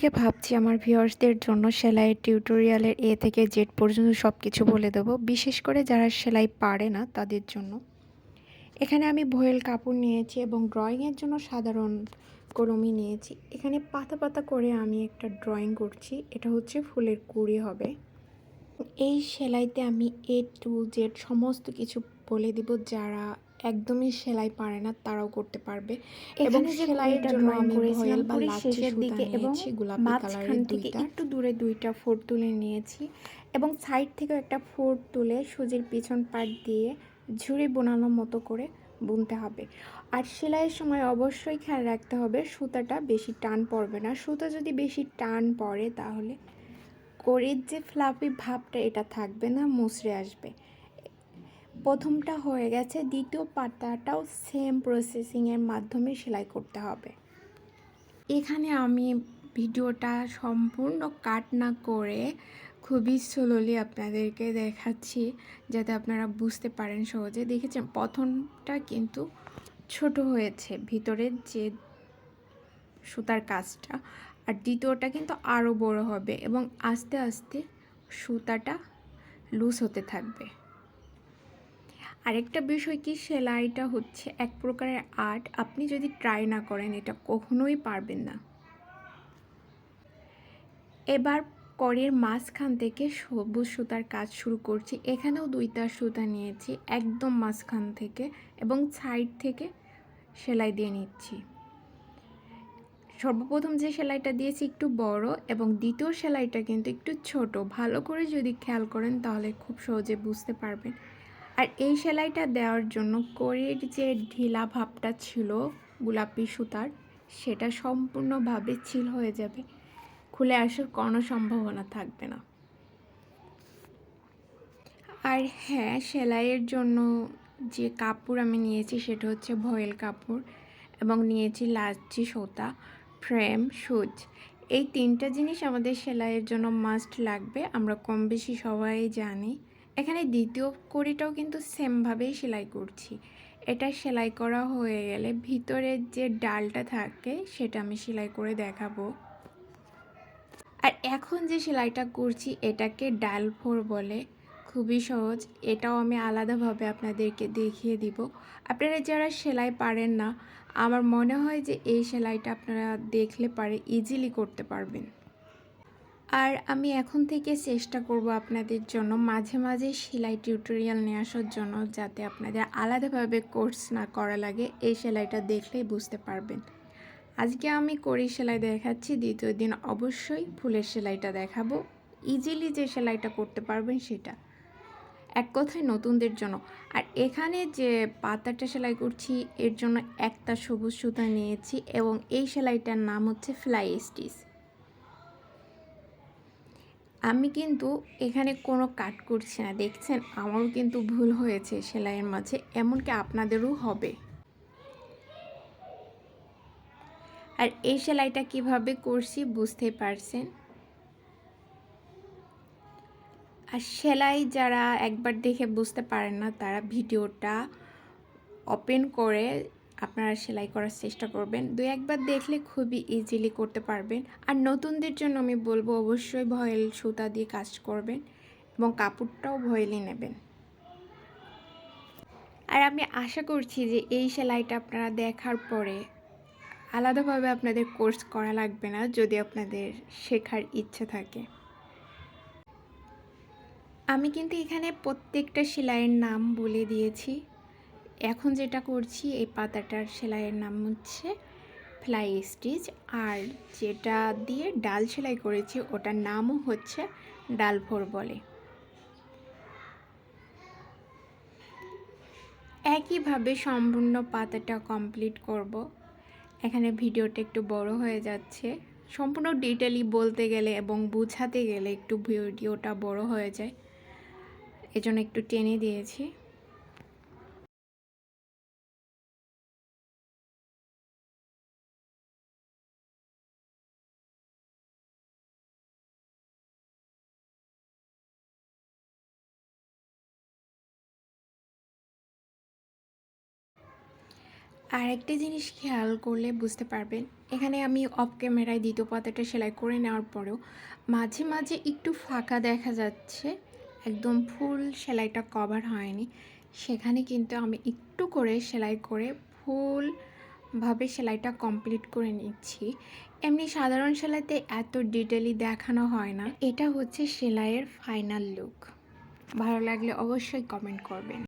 থেকে ভাবছি আমার ভিউয়ার্সদের জন্য সেলাইয়ের টিউটোরিয়ালের এ থেকে জেড পর্যন্ত সব কিছু বলে দেবো। বিশেষ করে যারা সেলাই পারে না তাদের জন্য। এখানে আমি ভয়েল কাপড় নিয়েছি এবং ড্রয়িংয়ের জন্য সাধারণ কলমই নিয়েছি। এখানে পাতা পাতা করে আমি একটা ড্রয়িং করছি। এটা হচ্ছে ফুলের কুড়ি হবে। এই সেলাইতে আমি এ টু জেড সমস্ত কিছু বলে দিব। যারা একদমই সেলাই পারে না তারাও করতে পারবে। এবং সেলাইয়ের জন্য আমি করেছিলাম, ভয়েল বা লাচ্ছি শেষের সুতা দিকে এবং নিয়েছি গোলাপি কালারের থেকে দুইটা। একটু দূরে দুইটা ফোর তুলে নিয়েছি এবং সাইড থেকেও একটা ফোর তুলে সুজির পিছন পাট দিয়ে ঝুড়ি বোনানোর মতো করে বুনতে হবে। আর সেলাইয়ের সময় অবশ্যই খেয়াল রাখতে হবে সুতাটা বেশি টান পড়বে না। সুতা যদি বেশি টান পড়ে তাহলে করির যে ফ্লাফি ভাবটা এটা থাকবে না মুচড়ে আসবে। প্রথমটা হয়ে গেছে, দ্বিতীয় পাতাটাও সেম প্রসেসিংয়ের মাধ্যমে সেলাই করতে হবে। এখানে আমি ভিডিওটা সম্পূর্ণ কাট না করে খুবই স্লোলি আপনাদেরকে দেখাচ্ছি, যাতে আপনারা বুঝতে পারেন সহজে। দেখেছেন, প্রথমটা কিন্তু ছোট হয়েছে ভিতরের যে সুতার কাজটা, আর দ্বিতীয়টা কিন্তু আরও বড় হবে এবং আস্তে আস্তে সুতাটা লুজ হতে থাকবে। আরেকটা বিষয় কি? সেলাইটা হচ্ছে এক প্রকারের আর্ট। আপনি যদি ট্রাই না করেন, এটা কখনোই পারবেন না। এবার করের মাঝখান থেকে সবুজ সুতার কাজ শুরু করছি। এখানেও দুইটা সুতা নিয়েছি, একদম মাঝখান থেকে এবং সাইড থেকে সেলাই দিয়ে নিচ্ছি। সর্বপ্রথম যে সেলাইটা দিয়েছি একটু বড় এবং দ্বিতীয় সেলাইটা কিন্তু একটু ছোট। ভালো করে যদি খেয়াল করেন, তাহলে খুব সহজে বুঝতে পারবেন। আর এই সেলাইটা দেওয়ার জন্য করির যে ঢিলা ভাবটা ছিল, গোলাপি সুতার, সেটা সম্পূর্ণভাবে ছিল হয়ে যাবে। খুলে আসার কোনো সম্ভাবনা থাকবে না। আর হ্যাঁ সেলাইয়ের জন্য যে কাপড় আমি নিয়েছি, সেটা হচ্ছে ভয়েল কাপড় এবং নিয়েছি লাচ্ছি সোতা, ফ্রেম, সুচ। এই তিনটা জিনিস আমাদের সেলাইয়ের জন্য মাস্ট লাগবে। আমরা কম বেশি সবাই জানি এখানে দ্বিতীয় কড়িটাও কিন্তু সেমভাবেই সেলাই করছি। এটা সেলাই করা হয়ে গেলে ভিতরের যে ডালটা থাকে সেটা আমি সেলাই করে দেখাবো। আর এখন যে সেলাইটা করছি এটাকে ডাল ফোর বলে, খুবই সহজ। এটাও আমি আলাদাভাবে আপনাদেরকে দেখিয়ে দিব। আপনারা যারা সেলাই পারেন না, আমার মনে হয় যে এই সেলাইটা আপনারা দেখলে পারে ইজিলি করতে পারবেন। আর আমি এখন থেকে চেষ্টা করব আপনাদের জন্য মাঝে মাঝে সেলাই টিউটোরিয়াল নিয়ে আসার জন্য যাতে আপনাদের আলাদাভাবে কোর্স না করা লাগে। এই সেলাইটা দেখলেই বুঝতে পারবেন। আজকে আমি করি সেলাই দেখাচ্ছি, দ্বিতীয় দিন অবশ্যই ফুলের সেলাইটা দেখাবো। ইজিলি যে সেলাইটা করতে পারবেন সেটা। এক কথায় নতুনদের জন্য। আর এখানে যে পাতাটা সেলাই করছি, এর জন্য একটা সবুজ সুতা নিয়েছি এবং এই সেলাইটার নাম হচ্ছে ফ্লাই স্টিচ আমি কিন্তু এখানে কোনো কাট করছি না, দেখছেন? আমারও কিন্তু ভুল হয়েছে সেলাইয়ের মাঝে, এমনকি আপনাদেরও হবে। আর এই সেলাইটা কীভাবে করছি বুঝতেই পারছেন? আর সেলাই যারা একবার দেখে বুঝতে পারেন না, তারা ভিডিওটা ওপেন করে আপনারা সেলাই করার চেষ্টা করবেন। দুই একবার দেখলে খুবই ইজিলি করতে পারবেন। আর নতুনদের জন্য আমি বলব অবশ্যই ভয়েল সুতা দিয়ে কাজ করবেন এবং কাপড়টাও ভয়েলই নেবেন। আর আমি আশা করছি যে এই সেলাইটা আপনারা দেখার পরে আলাদাভাবে আপনাদের কোর্স করা লাগবে না, যদি আপনাদের শেখার ইচ্ছে থাকে। আমি কিন্তু এখানে প্রত্যেকটা সেলাইয়ের নাম বলে দিয়েছি। এখন যেটা করছি, এই পাতাটার সেলাইয়ের নাম হচ্ছে ফ্লাই স্টিচ আর যেটা দিয়ে ডাল সেলাই করেছি, ওটার নামও হচ্ছে ডাল ফোর বলে। একইভাবে সম্পূর্ণ পাতাটা কমপ্লিট করব। এখানে ভিডিওটা একটু বড় হয়ে যাচ্ছে। সম্পূর্ণ ডিটেলি বলতে গেলে এবং বুঝাতে গেলে একটু ভিডিওটা বড় হয়ে যায়। এজন্য একটু টেনে দিয়েছি। আরেকটা জিনিস খেয়াল করলে বুঝতে পারবেন, এখানে আমি অফ ক্যামেরায় দ্বিতীয় পাতাটা সেলাই করে নেওয়ার পরেও মাঝে মাঝে একটু ফাঁকা দেখা যাচ্ছে, একদম ফুল সেলাইটা কভার হয়নি। সেখানে কিন্তু আমি একটু করে সেলাই করে ফুলভাবে সেলাইটা কমপ্লিট করে নিচ্ছি। এমনি সাধারণ সেলাইতে এত ডিটেলি দেখানো হয় না। এটা হচ্ছে সেলাইয়ের ফাইনাল লুক ভালো লাগলে অবশ্যই কমেন্ট করবেন।